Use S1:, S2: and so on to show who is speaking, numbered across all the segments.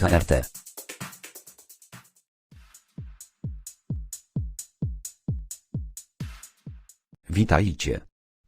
S1: KRT. Witajcie.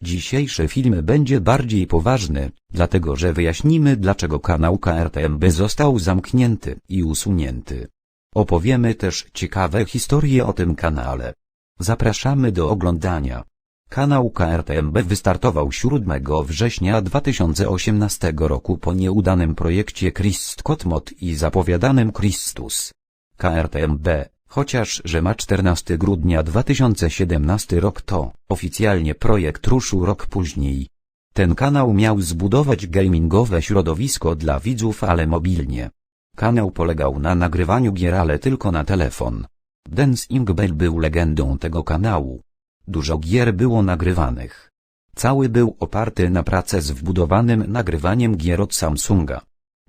S1: Dzisiejszy film będzie bardziej poważny, dlatego że wyjaśnimy dlaczego kanał KRTMB został zamknięty i usunięty. Opowiemy też ciekawe historie o tym kanale. Zapraszamy do oglądania. Kanał KRTMB wystartował 7 września 2018 roku po nieudanym projekcie Christ Mod i zapowiadanym Christus. KRTMB, chociaż że ma 14 grudnia 2017 rok to oficjalnie projekt ruszył rok później. Ten kanał miał zbudować gamingowe środowisko dla widzów ale mobilnie. Kanał polegał na nagrywaniu gier ale tylko na telefon. Dancing Bell był legendą tego kanału. Dużo gier było nagrywanych. Cały był oparty na pracy z wbudowanym nagrywaniem gier od Samsunga.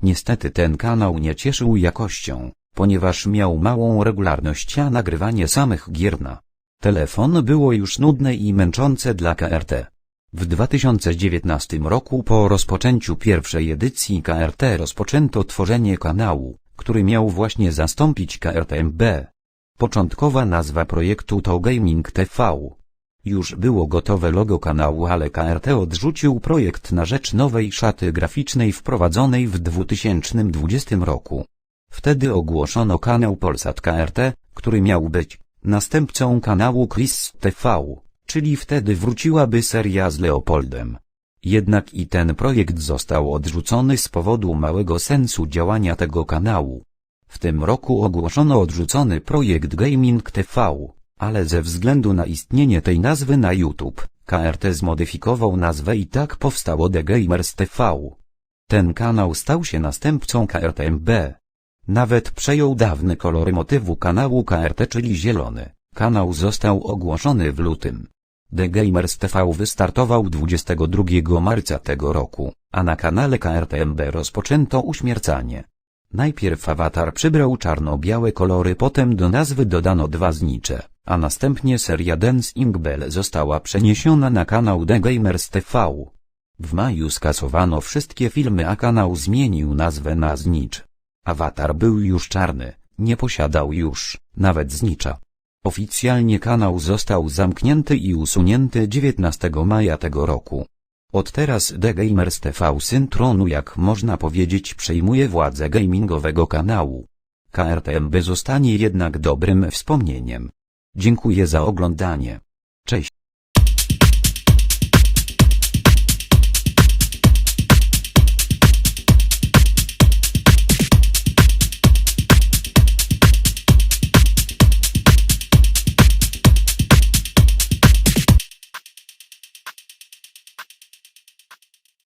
S1: Niestety ten kanał nie cieszył jakością, ponieważ miał małą regularność a nagrywanie samych gier na telefon było już nudne i męczące dla KRT. W 2019 roku po rozpoczęciu pierwszej edycji KRT rozpoczęto tworzenie kanału, który miał właśnie zastąpić KRTMB. Początkowa nazwa projektu to Gaming TV. Już było gotowe logo kanału, ale KRT odrzucił projekt na rzecz nowej szaty graficznej wprowadzonej w 2020 roku. Wtedy ogłoszono kanał Polsat KRT, który miał być następcą kanału Chris TV, czyli wtedy wróciłaby seria z Leopoldem. Jednak i ten projekt został odrzucony z powodu małego sensu działania tego kanału. W tym roku ogłoszono odrzucony projekt Gaming TV, ale ze względu na istnienie tej nazwy na YouTube, KRT zmodyfikował nazwę i tak powstało The Gamers TV. Ten kanał stał się następcą KRTMB. Nawet przejął dawny kolor motywu kanału KRT czyli zielony. Kanał został ogłoszony w lutym. The Gamers TV wystartował 22 marca tego roku, a na kanale KRTMB rozpoczęto uśmiercanie. Najpierw awatar przybrał czarno-białe kolory, potem do nazwy dodano dwa znicze, a następnie seria Dancing Bell została przeniesiona na kanał The Gamers TV. W maju skasowano wszystkie filmy, a kanał zmienił nazwę na znicz. Awatar był już czarny, nie posiadał już, nawet znicza. Oficjalnie kanał został zamknięty i usunięty 19 maja tego roku. Od teraz The Gamers TV Syn Tronu jak można powiedzieć przejmuje władzę gamingowego kanału. KRTMB zostanie jednak dobrym wspomnieniem. Dziękuję za oglądanie. Cześć.